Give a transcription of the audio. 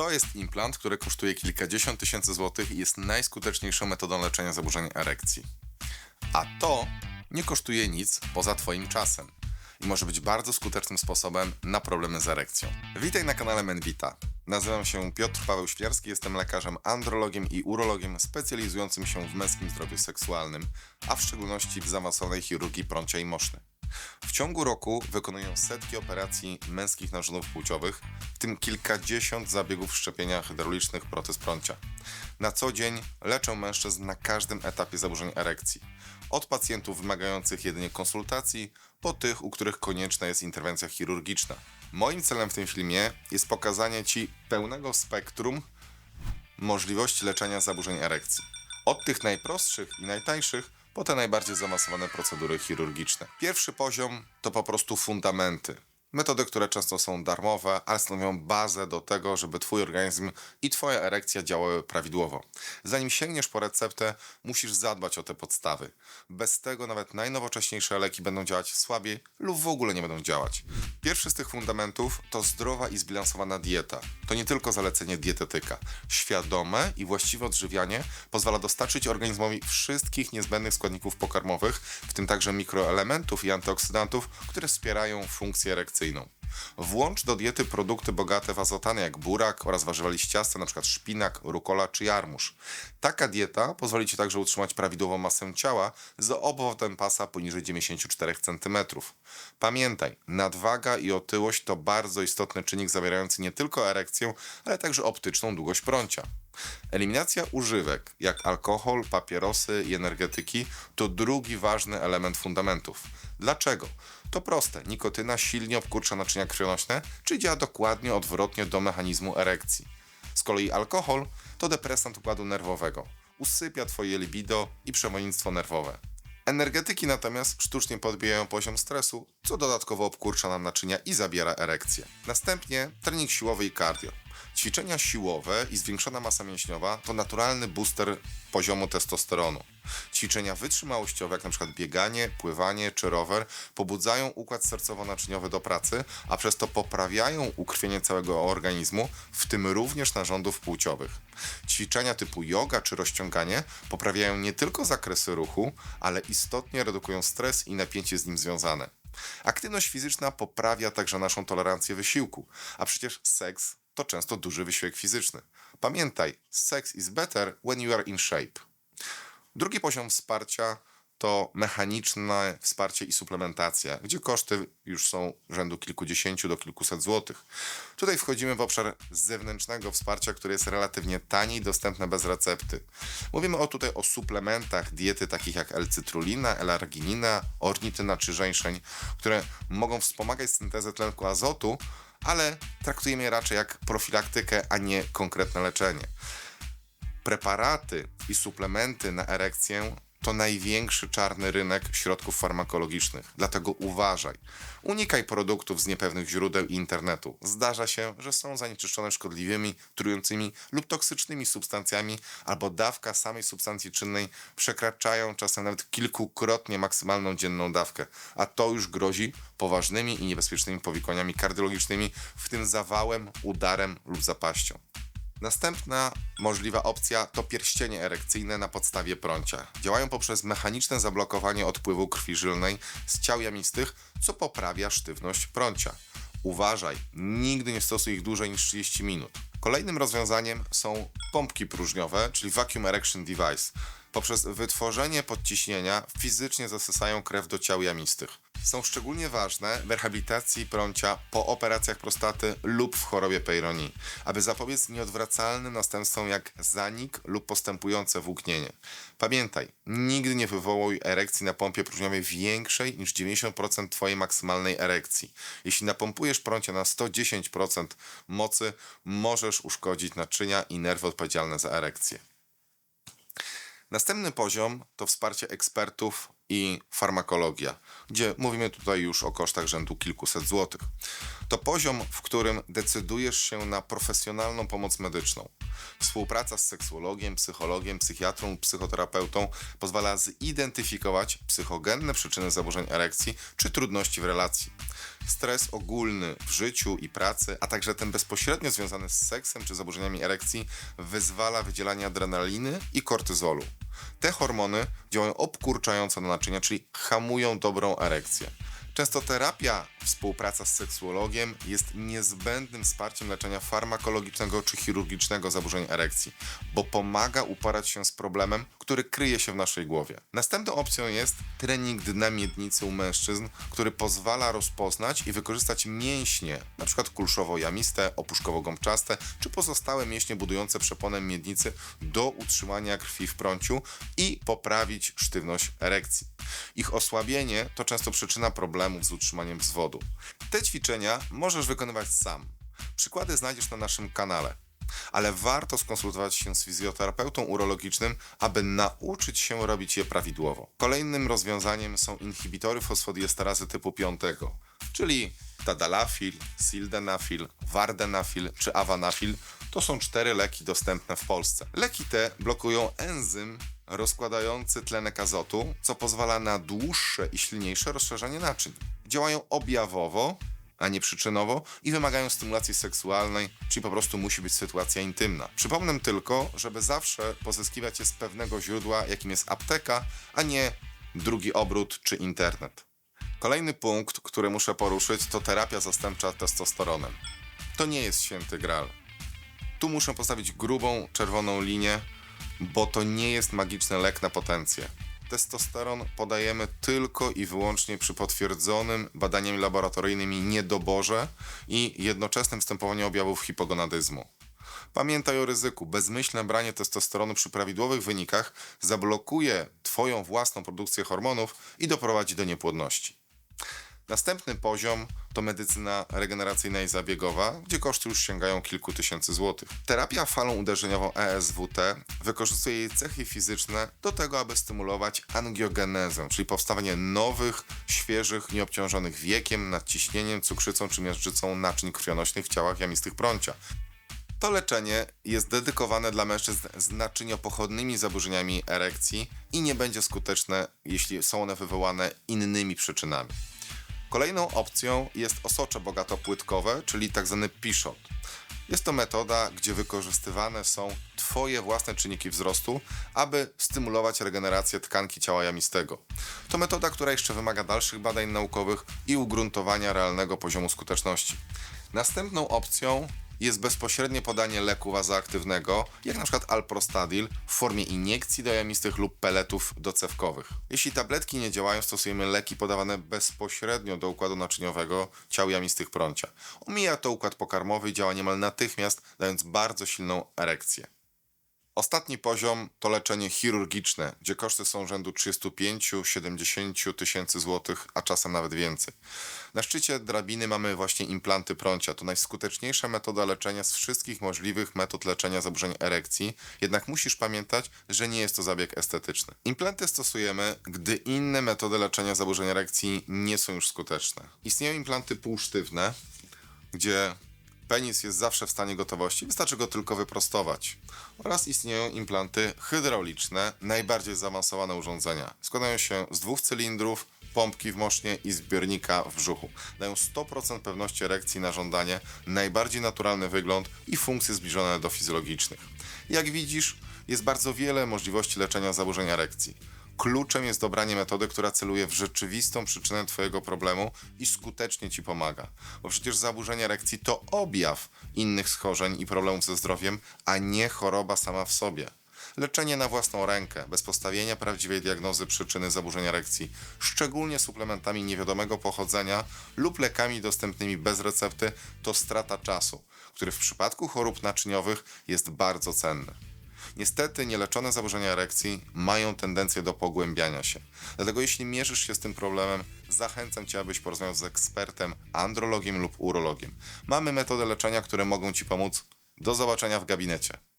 To jest implant, który kosztuje kilkadziesiąt tysięcy złotych i jest najskuteczniejszą metodą leczenia zaburzeń erekcji. A to nie kosztuje nic poza Twoim czasem i może być bardzo skutecznym sposobem na problemy z erekcją. Witaj na kanale Menvita. Nazywam się Piotr Paweł Świerski, jestem lekarzem andrologiem i urologiem specjalizującym się w męskim zdrowiu seksualnym, a w szczególności w zaawansowanej chirurgii prącia i moszny. W ciągu roku wykonuję setki operacji męskich narządów płciowych, w tym kilkadziesiąt zabiegów szczepienia hydraulicznych protez prącia. Na co dzień leczę mężczyzn na każdym etapie zaburzeń erekcji. Od pacjentów wymagających jedynie konsultacji, po tych, u których konieczna jest interwencja chirurgiczna. Moim celem w tym filmie jest pokazanie Ci pełnego spektrum możliwości leczenia zaburzeń erekcji. Od tych najprostszych i najtańszych po te najbardziej zaawansowane procedury chirurgiczne. Pierwszy poziom to po prostu fundamenty. Metody, które często są darmowe, ale stanowią bazę do tego, żeby Twój organizm i Twoja erekcja działały prawidłowo. Zanim sięgniesz po receptę, musisz zadbać o te podstawy. Bez tego nawet najnowocześniejsze leki będą działać słabiej lub w ogóle nie będą działać. Pierwszy z tych fundamentów to zdrowa i zbilansowana dieta. To nie tylko zalecenie dietetyka. Świadome i właściwe odżywianie pozwala dostarczyć organizmowi wszystkich niezbędnych składników pokarmowych, w tym także mikroelementów i antyoksydantów, które wspierają funkcję Włącz do diety produkty bogate w azotany jak burak oraz warzywa liściaste, np. szpinak, rukola czy jarmuż. Taka dieta pozwoli Ci także utrzymać prawidłową masę ciała z obwodem pasa poniżej 94 cm. Pamiętaj, nadwaga i otyłość to bardzo istotny czynnik zawierający nie tylko erekcję, ale także optyczną długość prącia. Eliminacja używek, jak alkohol, papierosy i energetyki, to drugi ważny element fundamentów. Dlaczego? To proste. Nikotyna silnie obkurcza naczynia krwionośne, czyli działa dokładnie odwrotnie do mechanizmu erekcji. Z kolei alkohol to depresant układu nerwowego. Usypia twoje libido i przewodnictwo nerwowe. Energetyki natomiast sztucznie podbijają poziom stresu, co dodatkowo obkurcza nam naczynia i zabiera erekcję. Następnie trening siłowy i cardio. Ćwiczenia siłowe i zwiększona masa mięśniowa to naturalny booster poziomu testosteronu. Ćwiczenia wytrzymałościowe, jak np. bieganie, pływanie czy rower, pobudzają układ sercowo-naczyniowy do pracy, a przez to poprawiają ukrwienie całego organizmu, w tym również narządów płciowych. Ćwiczenia typu yoga czy rozciąganie poprawiają nie tylko zakresy ruchu, ale istotnie redukują stres i napięcie z nim związane. Aktywność fizyczna poprawia także naszą tolerancję wysiłku, a przecież seks to często duży wysiłek fizyczny. Pamiętaj, sex is better when you are in shape. Drugi poziom wsparcia to mechaniczne wsparcie i suplementacja, gdzie koszty już są rzędu kilkudziesięciu do kilkuset złotych. Tutaj wchodzimy w obszar zewnętrznego wsparcia, które jest relatywnie tanie i dostępne bez recepty. Mówimy o tutaj o suplementach diety takich jak L-cytrulina, L-arginina, ornityna czy żeńszeń, które mogą wspomagać syntezę tlenku azotu, ale traktujemy je raczej jak profilaktykę, a nie konkretne leczenie. Preparaty i suplementy na erekcję to największy czarny rynek środków farmakologicznych, dlatego uważaj. Unikaj produktów z niepewnych źródeł i internetu. Zdarza się, że są zanieczyszczone szkodliwymi, trującymi lub toksycznymi substancjami, albo dawka samej substancji czynnej przekraczają czasem nawet kilkukrotnie maksymalną dzienną dawkę, a to już grozi poważnymi i niebezpiecznymi powikłaniami kardiologicznymi, w tym zawałem, udarem lub zapaścią. Następna możliwa opcja to pierścienie erekcyjne na podstawie prącia. Działają poprzez mechaniczne zablokowanie odpływu krwi żylnej z ciał jamistych, co poprawia sztywność prącia. Uważaj, nigdy nie stosuj ich dłużej niż 30 minut. Kolejnym rozwiązaniem są pompki próżniowe, czyli Vacuum Erection Device. Poprzez wytworzenie podciśnienia fizycznie zasysają krew do ciał jamistych. Są szczególnie ważne w rehabilitacji prącia po operacjach prostaty lub w chorobie Peyronie, aby zapobiec nieodwracalnym następstwom jak zanik lub postępujące włóknienie. Pamiętaj, nigdy nie wywołuj erekcji na pompie próżniowej większej niż 90% Twojej maksymalnej erekcji. Jeśli napompujesz prącie na 110% mocy, możesz uszkodzić naczynia i nerwy odpowiedzialne za erekcję. Następny poziom to wsparcie ekspertów i farmakologia, gdzie mówimy tutaj już o kosztach rzędu kilkuset złotych. To poziom, w którym decydujesz się na profesjonalną pomoc medyczną. Współpraca z seksuologiem, psychologiem, psychiatrą, psychoterapeutą pozwala zidentyfikować psychogenne przyczyny zaburzeń erekcji czy trudności w relacji. Stres ogólny w życiu i pracy, a także ten bezpośrednio związany z seksem czy zaburzeniami erekcji wyzwala wydzielanie adrenaliny i kortyzolu. Te hormony działają obkurczająco na naczynia, czyli hamują dobrą erekcję. Często terapia, współpraca z seksuologiem jest niezbędnym wsparciem leczenia farmakologicznego czy chirurgicznego zaburzeń erekcji, bo pomaga uporać się z problemem, który kryje się w naszej głowie. Następną opcją jest trening dna miednicy u mężczyzn, który pozwala rozpoznać i wykorzystać mięśnie, np. kulszowo-jamiste, opuszkowo-gąbczaste, czy pozostałe mięśnie budujące przeponę miednicy do utrzymania krwi w prąciu i poprawić sztywność erekcji. Ich osłabienie to często przyczyna problemów z utrzymaniem wzwodu. Te ćwiczenia możesz wykonywać sam. Przykłady znajdziesz na naszym kanale. Ale warto skonsultować się z fizjoterapeutą urologicznym, aby nauczyć się robić je prawidłowo. Kolejnym rozwiązaniem są inhibitory fosfodiesterazy typu 5, czyli tadalafil, sildenafil, vardenafil czy avanafil. To są cztery leki dostępne w Polsce. Leki te blokują enzym rozkładający tlenek azotu, co pozwala na dłuższe i silniejsze rozszerzanie naczyń. Działają objawowo, a nie przyczynowo i wymagają stymulacji seksualnej, czyli po prostu musi być sytuacja intymna. Przypomnę tylko, żeby zawsze pozyskiwać je z pewnego źródła, jakim jest apteka, a nie drugi obrót czy internet. Kolejny punkt, który muszę poruszyć, to terapia zastępcza testosteronem. To nie jest święty gral. Tu muszę postawić grubą, czerwoną linię, bo to nie jest magiczny lek na potencję. Testosteron podajemy tylko i wyłącznie przy potwierdzonym badaniami laboratoryjnymi niedoborze i jednoczesnym występowaniu objawów hipogonadyzmu. Pamiętaj o ryzyku. Bezmyślne branie testosteronu przy prawidłowych wynikach zablokuje Twoją własną produkcję hormonów i doprowadzi do niepłodności. Następny poziom to medycyna regeneracyjna i zabiegowa, gdzie koszty już sięgają kilku tysięcy złotych. Terapia falą uderzeniową ESWT wykorzystuje jej cechy fizyczne do tego, aby stymulować angiogenezę, czyli powstawanie nowych, świeżych, nieobciążonych wiekiem, nadciśnieniem, cukrzycą czy miażdżycą naczyń krwionośnych w ciałach jamistych prącia. To leczenie jest dedykowane dla mężczyzn z naczyniopochodnymi zaburzeniami erekcji i nie będzie skuteczne, jeśli są one wywołane innymi przyczynami. Kolejną opcją jest osocze bogatopłytkowe, czyli tzw. P-shot. Jest to metoda, gdzie wykorzystywane są Twoje własne czynniki wzrostu, aby stymulować regenerację tkanki ciała jamistego. To metoda, która jeszcze wymaga dalszych badań naukowych i ugruntowania realnego poziomu skuteczności. Następną opcją jest bezpośrednie podanie leku wazooaktywnego, jak na przykład alprostadil w formie iniekcji do jamistych lub peletów docewkowych. Jeśli tabletki nie działają, stosujemy leki podawane bezpośrednio do układu naczyniowego ciał jamistych prącia. Omija to układ pokarmowy i działa niemal natychmiast, dając bardzo silną erekcję. Ostatni poziom to leczenie chirurgiczne, gdzie koszty są rzędu 35-70 tysięcy złotych, a czasem nawet więcej. Na szczycie drabiny mamy właśnie implanty prącia. To najskuteczniejsza metoda leczenia z wszystkich możliwych metod leczenia zaburzeń erekcji, jednak musisz pamiętać, że nie jest to zabieg estetyczny. Implanty stosujemy, gdy inne metody leczenia zaburzeń erekcji nie są już skuteczne. Istnieją implanty półsztywne, gdzie penis jest zawsze w stanie gotowości, wystarczy go tylko wyprostować. Oraz istnieją implanty hydrauliczne, najbardziej zaawansowane urządzenia. Składają się z dwóch cylindrów, pompki w mosznie i zbiornika w brzuchu. Dają 100% pewności erekcji na żądanie, najbardziej naturalny wygląd i funkcje zbliżone do fizjologicznych. Jak widzisz, jest bardzo wiele możliwości leczenia zaburzeń erekcji. Kluczem jest dobranie metody, która celuje w rzeczywistą przyczynę Twojego problemu i skutecznie Ci pomaga. Bo przecież zaburzenie erekcji to objaw innych schorzeń i problemów ze zdrowiem, a nie choroba sama w sobie. Leczenie na własną rękę, bez postawienia prawdziwej diagnozy przyczyny zaburzenia erekcji, szczególnie suplementami niewiadomego pochodzenia lub lekami dostępnymi bez recepty, to strata czasu, który w przypadku chorób naczyniowych jest bardzo cenny. Niestety nieleczone zaburzenia erekcji mają tendencję do pogłębiania się. Dlatego jeśli mierzysz się z tym problemem, zachęcam Cię, abyś porozmawiał z ekspertem, andrologiem lub urologiem. Mamy metody leczenia, które mogą Ci pomóc. Do zobaczenia w gabinecie.